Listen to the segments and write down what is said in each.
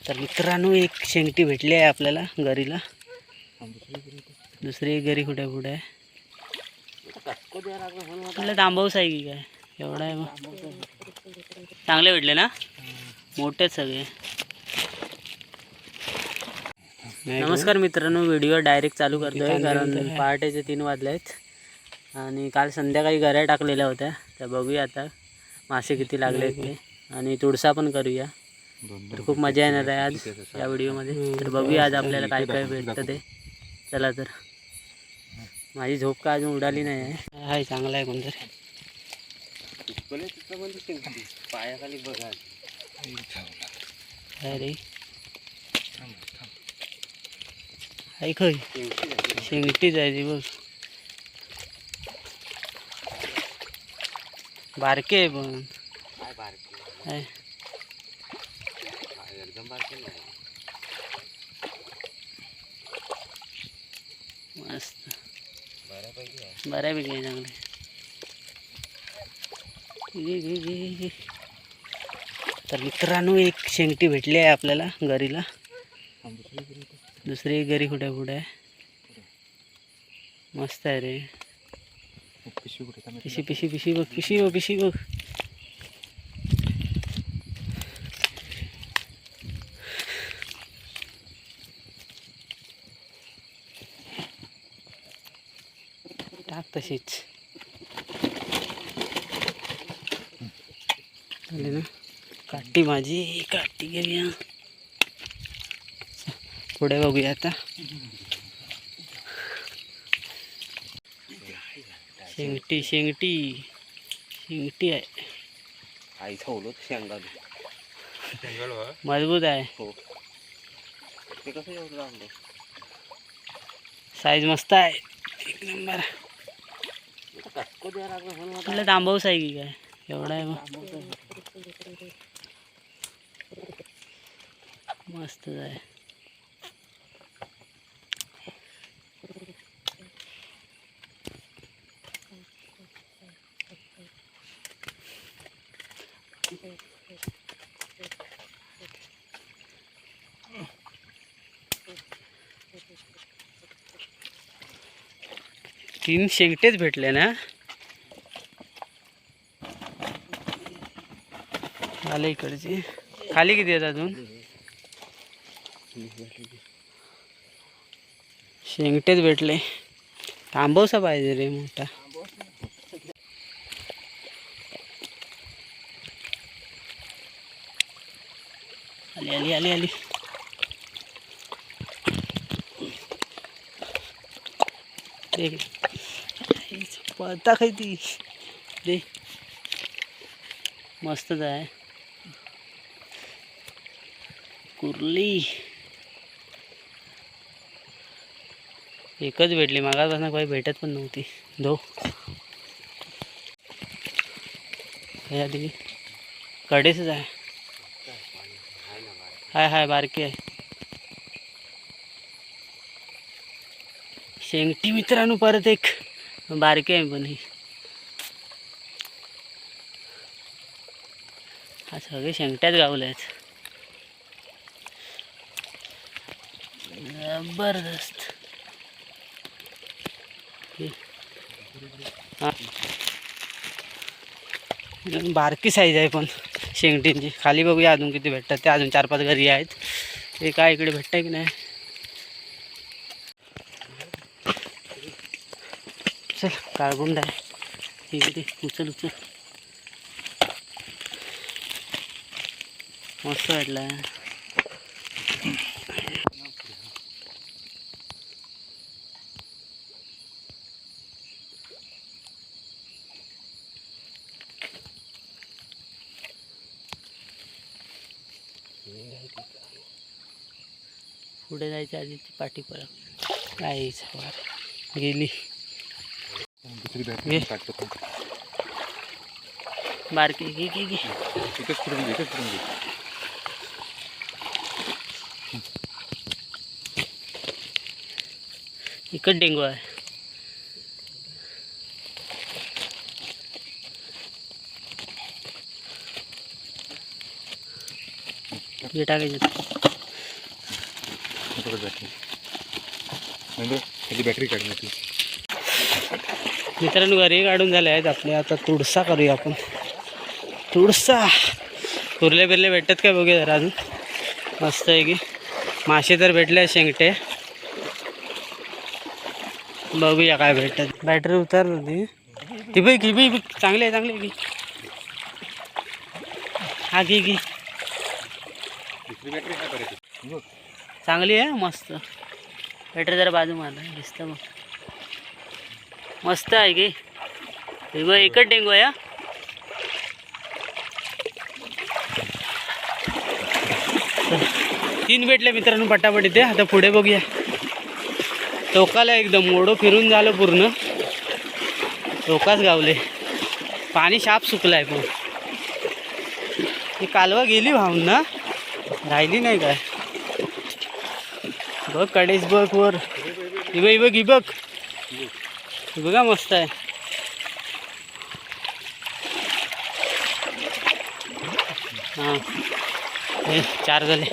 तर मित्रांनो एक शेंगटी भेटली आहे आपल्याला घरीला. दुसरी घरी कुठे कुठे? आहे तांबवस आहे की काय? एवढा आहे मग. चांगले भेटले ना? मोठेच सगळे. नमस्कार मित्रांनो व्हिडिओ डायरेक्ट चालू करतोय कारण पहाटेचे तीन वाजले आहेत. आणि काल संध्याकाळी गऱ्या टाकलेल्या होत्या तर बघूया आता मासे किती लागले आहेत ते. आणि तुळसा पण करूया. तर खूप मजा येणार आहे आज या व्हिडिओमध्ये. तर बघूया आज आपल्याला काय काय भेटतं ते. चला तर. माझी झोप का अजून उडाली नाही आहे? हाय चांगला आहे कोणतरी. पायाखाली बघा काय रे. हाय खय शेंगटीच आहे ती बघ. बारके आहे पण. काय बारकी काय एकदम बारकी नाही मस्त. बऱ्यापैकी आहे. चांगले. तर मित्रांनो एक शेंगटी भेटली आहे आपल्याला घरीला. दुसरी घरी कुठे? कुठे आहे मस्त आहे रे. पिशी पिशी पिशी बघ पिशी बघ पिशी बघ. तशीच. झाली ना. काठी माझी काठी घेऊया. पुढे बघूया आता. शेंगटी शेंगटी. शेंगटी आहे. आई ठेवलं शेंगाल मजबूत आहे. हो. ते कसं एवढं साईज मस्त आहे. एक नंबर कटको द्यायला लागलं म्हणून म्हटलं तांबवस आहे की काय? एवढा आहे मग. मस्त आहे. तीन शेंगटेच भेटले ना. आले इकडचे. खाली किती आहेत अजून? शेंगटेच भेटले. थांबवसा पाहिजे रे मोठा. आली आली आली आली. दे पळता खाय ती? दे. मस्तच आहे. कुर्ली. एकच भेटली. मागापासून काही भेटत पण नव्हती. धो हे आधी कडेच आहे. हाय हाय बारकी आहे. शेंगटी मित्रांनो परत एक. बारकी आहे पण ही. हा सगळे शेंगट्याच गावले आहेत. जबरदस्त. बारकी साईज आहे पण शेंगटींची. खाली बघूया अजून किती भेटतात ते. अजून चार पाच घरी आहेत. ते काय इकडे भेटतंय की नाही? चल काळगुंड आहे ठीक आहे उचल उचल मस्त वाटला. पुढे जायच्या आधी ती पाठी परत काय सवार गेली. दुसरी घे. काढतो बारकी घे घे घे एकच फिरून घे एकच फिरून घे इकट डेंगू आहे हे टाकायचं पकड बॅटरी म्हणजे त्याची बॅटरी काढली ती मित्रांनो घरी काढून झाले आहेत आपले. आता तुडसा करूया आपण. तुडसा. कुर्ले बिरले भेटतात काय बघूया जरा अजून. मस्त आहे की. मासे तर भेटले शेंगटे. बघूया काय भेटतात. बॅटरी उतर होती. ती बाई की बी चांगली आहे चांगली आहे की. हा घे की चांगली आहे मस्त. बॅटरी जरा बाजू मारला दिसतं मग मस्त आहे की. हे बघ एकच डेंगू आहे तीन भेटले मित्रांनो पटापट इथे. आता पुढे बघूया. टोकाला एकदम मोडो फिरून झालं पूर्ण. टोकाच गावले. पाणी शाप सुकलं आहे पण. ही कालवा गेली वाहून ना. राहिली नाही काय. बघ कडेच बघ वर. इ बघ ही बघ मस्त आहे. हां. हे चार झाले.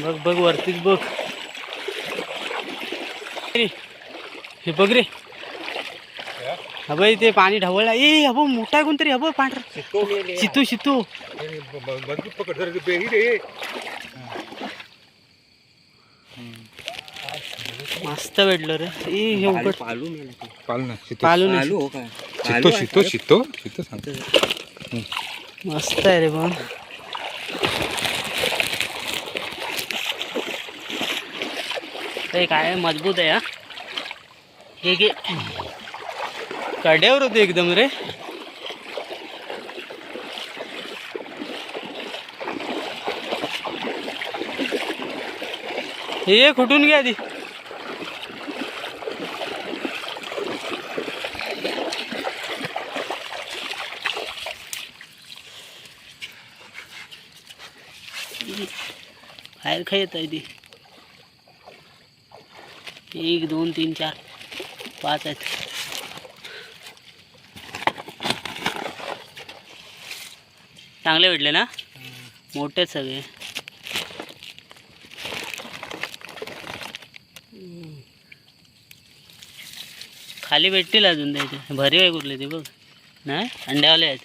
बघ बघ वरतीच बघ. हे बघ रे. हबं ते पाणी ढवळला ए हबं मोठा आहे कोणतरी हबं पांढरा. शितू. शितू मजबूत पकड जर बेही रे मस्त भेटलं रे. हे उघड. पालू पालू ना शितो. पालू नाही शितो. शितो शितो शितो सांगतो मस्त आहे रे पण. ते काय मजबूत आहे हा. हे घे. कड्यावर होते एकदम रे. हे कुठून घ्या आधी. बाहेर खाय येत आहे ती. एक दोन तीन चार पाच आहेत. चांगले भेटले ना? मोठे सगळे. खाली भेटतील अजून त्याचे भरी आहे कुठले ते बघ. नाही? अंड्यावाले आहेत.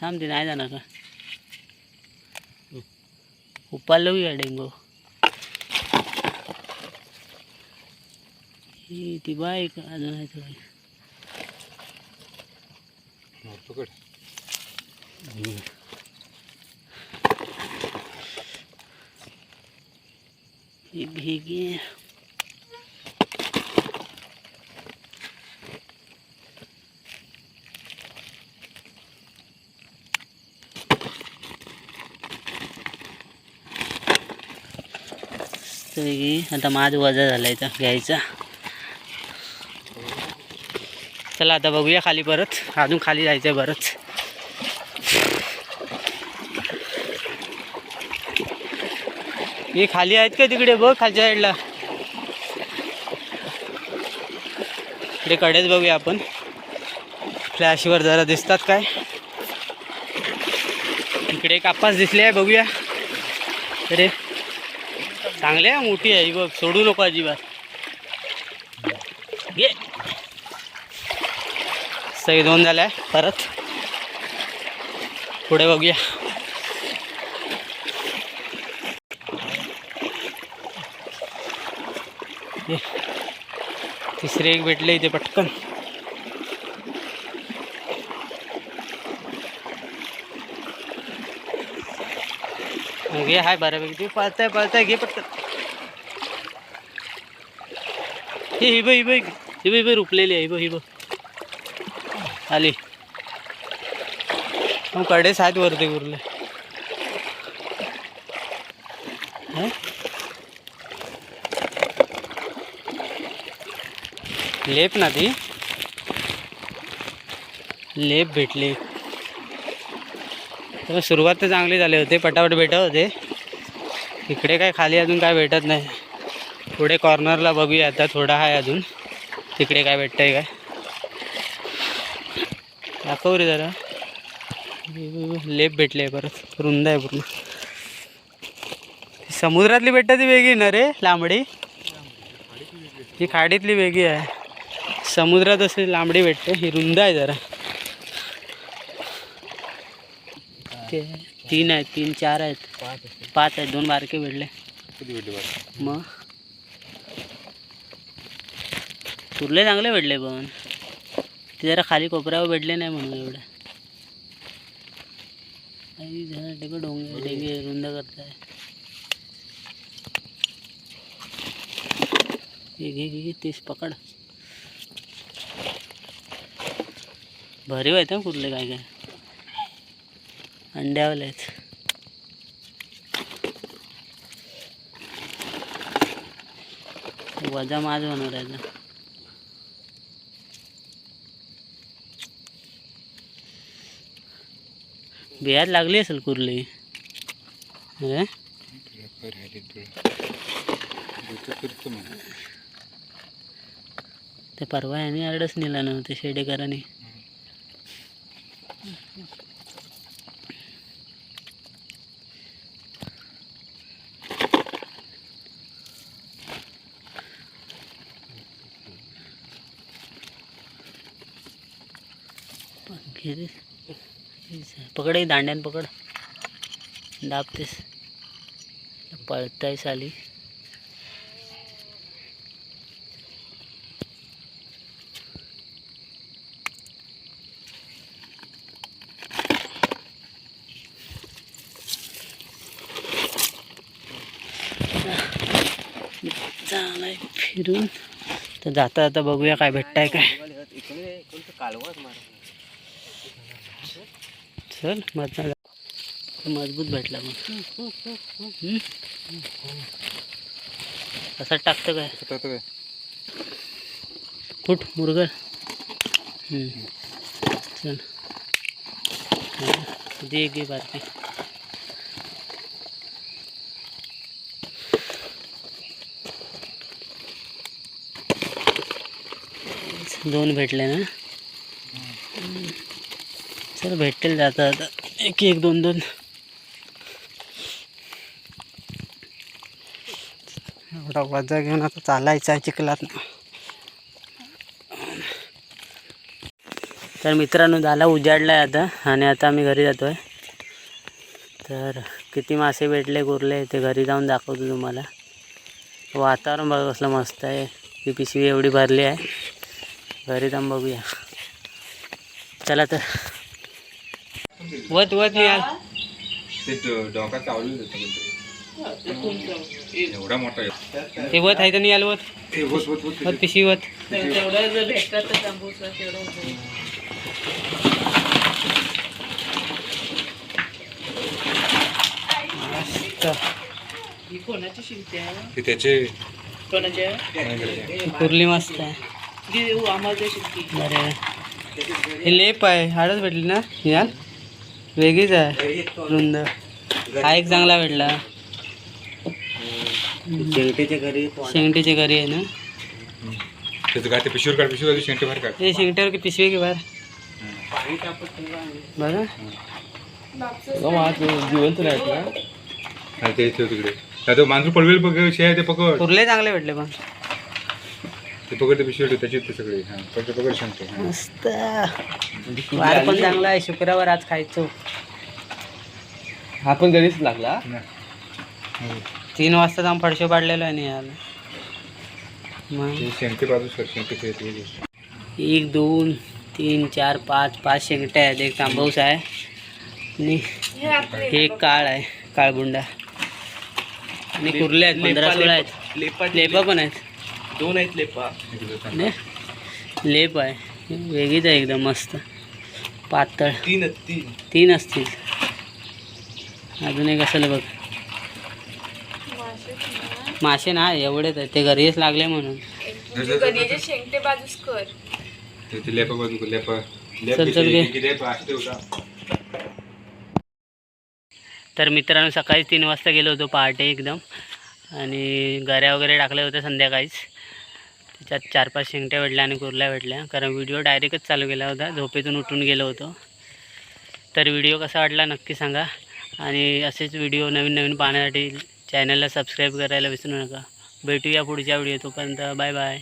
थांबते नाही जाणार का? या डेंगू. ती बाय का अजून आहे थोडी. पकड. ही भेगी. मस्तपैकी आता माझ वजा झाला इथं घ्यायचा. चला आता बघूया खाली परत. अजून खाली जायचं आहे बरंच हे खाली आहेत का तिकडे? बघ खालच्या साईडला इकडे कडेच बघूया आपण. फ्लॅशवर जरा दिसतात काय? इकडे कापास दिसले आहे बघूया. अरे. चांगले आहे बघ सोडू नको अजिबात. घे. सगळे दोन आहे, परत. पुढे हे. तिसरे एक भेटले पटकन. घे हाय बऱ्यापैकी. ते पळताय पळताय घे पटकन. हे हिब हिब हिब हिब रुपलेली आहे हिब हिब आली. मग कडेच आहेत वरती उरले. लेप ना ती. लेप भेटली. तर सुरुवात तर चांगली झाली होते पटापट भेटत होते. इकडे काय खाली अजून काय भेटत नाही. पुढे कॉर्नरला बघूया आता थोडा आहे अजून. तिकडे काय भेटतंय काय. दाखव रे जरा. लेप भेटले परत. रुंद आहे पूर्ण. समुद्रातली भेटतं ती वेगळी ना रे लांबडी? ही खाडीतली वेगळी आहे. समुद्रात अशी लांबडी भेटते. ही रुंद आहे जरा. ते तीन आहेत, तीन, चार आहेत. पाच आहेत, दोन बारके भेटले. कधी भेटले मग? कुर्ले चांगले भेटले पण. ते जरा खाली कोपऱ्यावर भेटले नाही म्हणून एवढे. डेगे रुंद करताय. घे तीस पकड. भारी हं कुर्ले काय काय. अंड्यावले आहेत वजा माज होणार आहे बियात लागली असेल कुर्ली. काय ते परवा याने आडच नेला नव्हते शेडेकरांनी. पकड दांड्यान पकड. दाबतेस. पळताय साली चांगला फिरून. तर जाता जाता बघूया काय भेटताय काय. चल जा. मज़बूत भेटला मग? असं टाकतं काय आता काय कुठ मुरगळ. चल दे घे बारकी दोन भेटले ना. चल भेटतील जाता आता एक एक दोन दोन. एवढा वजा घेऊन आता चालायचा आहे चिखलात. तर मित्रांनो झाला उजाडला आहे आता आणि आता आम्ही घरी जातो आहे तर किती मासे भेटले कुरले ते घरी जाऊन दाखवतो तुम्हाला. वातावरण बघा कसलं मस्त आहे. ती पिशवी एवढी भरली आहे. घरी जाऊन बघूया. चला तर. वत वत याल ते ड- डोका चावलेलं होतं कोणतरी. एवढा मोठा आहे. ते वत आहे तर नाही आलं वत ते होत वत पिशवी वत मस्त ते त्याचे कुर्ली मस्त आहे बरे हे लेप आहे हाडच भेटली ना याल वेगळीच आहे. रुंद. हा एक चांगला भेटला. शेंगटीच्या घरी आहे ना? त्याचं काय ते पिशवीवर काढ पिशवी शेंटे बाहेर काढ. हे शेंगट्यावर की पिशवी की बाहेर? बरं. जिवंत ते तिकडे. मांजरू पडवेल बघ शे आहे ते पकड. कुर्ले चांगले भेटले पण. ते पिशवी त्याची ते सगळे. हां पकड हां. मस्त. वार पण चांगला आहे शुक्रवार आज खायचो. हा पण घरीच लागला. तीन वाजता जाऊन फडशे पाडलेलो आहे मग? घे. एक दोन तीन चार पाच पाच शेंगट्या आहेत. एक तांबूस आहे. आणि हे एक काळ आहे काळबुंडा. आणि कुर्ले आहेत पंधरा सोळा आहेत. लेपा लेपा पण आहेत. दोन आहेत लेपा? लेप आहे. वेगळीच आहे एकदम मस्त. पातळ. तीन तीन. तीन असतील. अजून एक असेल बघ. मासे ना एवढेच आहेत. ते घरीच लागले म्हणून. शेंगटे बाजूस कर. ते- ते लेपा बाजू लेपा. चल, चल, घे. लेपा असते होता तर मित्रांनो सकाळी तीन वाजता गेलो होतो पहाटे एकदम. आणि गऱ्या वगैरे टाकल्या होत्या संध्याकाळीच. त्याच्यात चार पाच शेंगट्या भेटल्या आणि कुर्ल्या भेटल्या कारण व्हिडिओ डायरेक्टच चालू केला होता. झोपेतून उठून गेलो होतो. तर व्हिडिओ कसा वाटला नक्की सांगा. आणि असेच व्हिडिओ नवीन नवीन पाहण्यासाठी चॅनलला सबस्क्राईब करायला विसरू नका. भेटूया पुढच्या व्हिडिओ तोपर्यंत. Bye bye